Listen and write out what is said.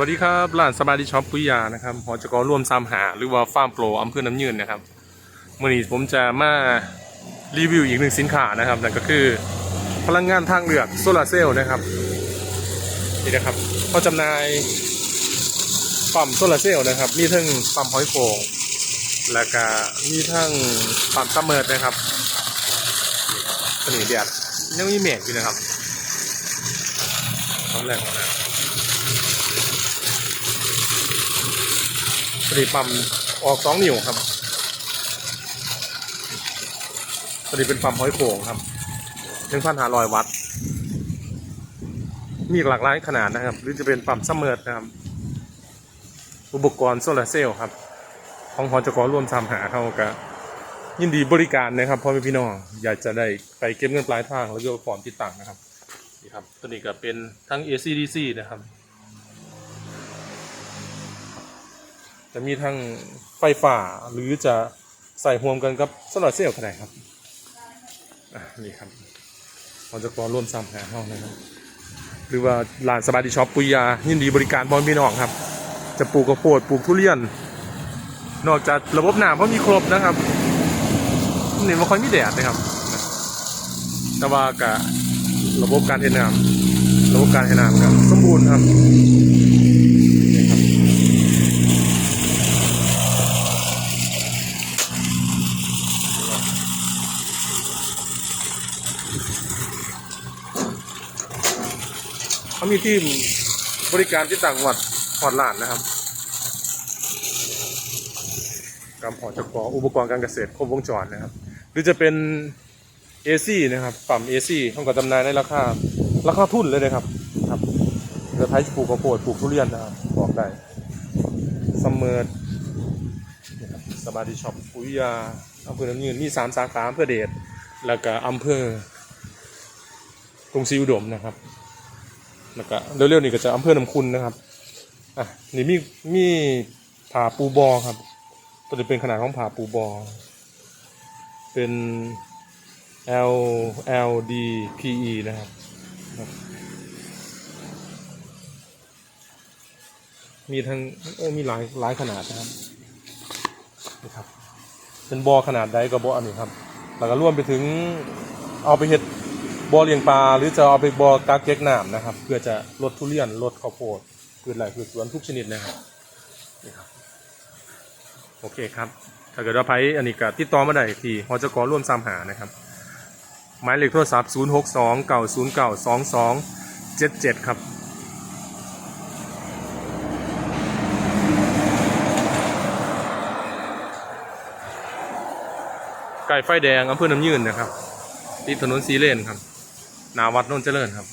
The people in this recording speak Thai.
วัสดีครับร้านสบายดีช็อปปุยยานะครับหอจกร่วมซามหา หรือว่าฟาร์มโปรอำเภอน้ำยืนนะครับมื่อนี้ผมจะมารีวิวอีกหนึ่งสินค้านะครับนั่นก็คือพลังงานทางเลือกโซลาร์เซลล์นะครับนี่นะครับเขาจำหน่ายปั๊มโซลาร์เซลล์นะครับมีทั้งปั๊มหอยโขงแล้วก็มีทั้งปั๊มซัมเมอร์นะครับนี่ครับสนิทเดียดยังมีเมฆอยู่นะครับตอนแรกของนะ พอดีปั๊มออกสองนิ้วครับพอดีเป็นปั๊มห้อยโขงครับหนึ่งพันห้าร้อยวัตต์ มีหลากหลายขนาดนะครับ หรือจะเป็นปั๊มซัมเมอร์นะครับ อุปกรณ์โซลาร์เซลล์ครับ ของหอจกร่วมทำหาเขากับยินดีบริการนะครับพ่อแม่พี่น้องอยากจะได้ไปเก็บเงินปลายทางแล้วก็ฟอร์มติดตั้งนะครับนี่ครับตัวนี้ก็เป็นทั้ง ACDC นะครับ จะมีทั้งไฟฟ้าหรือจะใส่ห่วมกันกับโซลาร์เซลล์ก็ได้ครับอะนี่ครับเราจะขอร่วมซ้ำหาห้องนะครับ หรือว่าร้านสบายดีช็อปปุยยา ยินดีบริการบอลพี่น้องครับ จะปลูกกระโพดปลูกทุเรียน นอกจากระบบน้ำเขามีครบนะครับนี่มันค่อยมีแดดนะครับ แต่ว่ากับระบบการเทน้ำระบบการเทน้ำครับ สมบูรณ์ครับนี่ครับ เขามีทีมบริการที่ต่างจังหวัดพอดลานนะครับกำพอจกอุปกรณ์การเกษตรครบวงจรนะครับ หรือจะเป็น AC นะครับปั๊ม AC เขาก็จำหน่ายในราคาราคาทุนเลยนะครับครับจะใช้ปลูกข้าวโพดปลูกทุเรียนนะครับบอกได้ซัมเมอร์นะครับสบาดีช็อปปุยยาอำเภอน้ำยืนมีสามสาขาอำเภอเดชแล้วก็อำเภอกรุงศรีอุดมนะครับ แล้วก็เร็วๆนี่ก็จะอำเภอน้ำคุณนะครับอะนี่มีมีผาปูบอครับ ตัวนี้เป็นขนาดของผาปูบอ เป็น L L D P E นะครับมีทั้งโอ้มีหลายหลายขนาดนะครับนี่ครับ เป็นบอขนาดใดกับบออันนี้ครับ แล้วก็รวมไปถึงเอาไปเห็ด บอเลี้ยงปลาหรือจะเอาไปบอกาเก็กน้ำนะครับ เพื่อจะลดทุเรียนลดข้าวโพดพืชไร่พืชสวนทุกชนิดนะครับนี่ครับ โอเคครับ ถ้าเกิดว่าไพอันนี้ก็ติดต่อมาได้ที่หอจกร่วมสามหานะครับ หมายเลขโทรศัพท์ 0 6 2 9 0 9 2 2 7 7 ครับไก่ไฟแดงอำเภอน้ำยืนนะครับติดถนนสีเลนครับ นาวัดนุ่นเจริญครับ